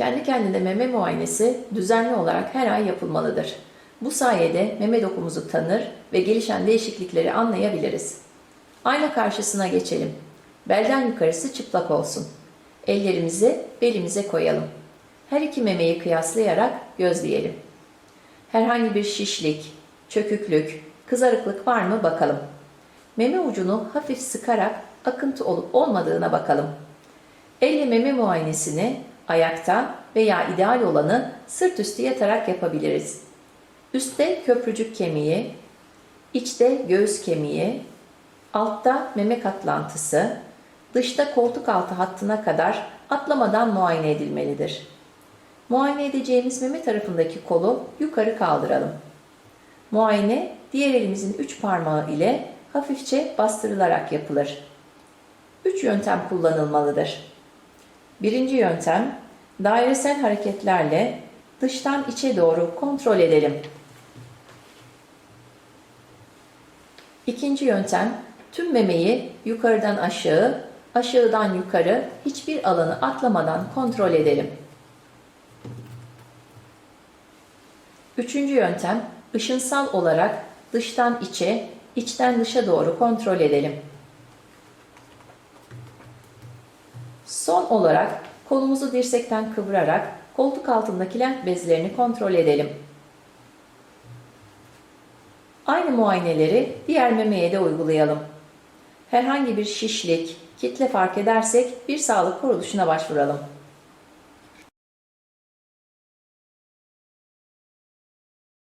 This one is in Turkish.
Kendi kendine meme muayenesi düzenli olarak her ay yapılmalıdır. Bu sayede meme dokumuzu tanır ve gelişen değişiklikleri anlayabiliriz. Ayna karşısına geçelim. Belden yukarısı çıplak olsun. Ellerimizi belimize koyalım. Her iki memeyi kıyaslayarak gözleyelim. Herhangi bir şişlik, çöküklük, kızarıklık var mı bakalım. Meme ucunu hafif sıkarak akıntı olup olmadığına bakalım. Elle meme muayenesini ayakta veya ideal olanı sırt üstü yatarak yapabiliriz. Üstte köprücük kemiği, içte göğüs kemiği, altta meme katlantısı, dışta koltuk altı hattına kadar atlamadan muayene edilmelidir. Muayene edeceğimiz meme tarafındaki kolu yukarı kaldıralım. Muayene diğer elimizin üç parmağı ile hafifçe bastırılarak yapılır. Üç yöntem kullanılmalıdır. Birinci yöntem, dairesel hareketlerle dıştan içe doğru kontrol edelim. İkinci yöntem, tüm memeyi yukarıdan aşağı, aşağıdan yukarı hiçbir alanı atlamadan kontrol edelim. Üçüncü yöntem, ışınsal olarak dıştan içe, içten dışa doğru kontrol edelim. Son olarak kolumuzu dirsekten kıvırarak koltuk altındaki lenf bezlerini kontrol edelim. Aynı muayeneleri diğer memeye de uygulayalım. Herhangi bir şişlik, kitle fark edersek bir sağlık kuruluşuna başvuralım.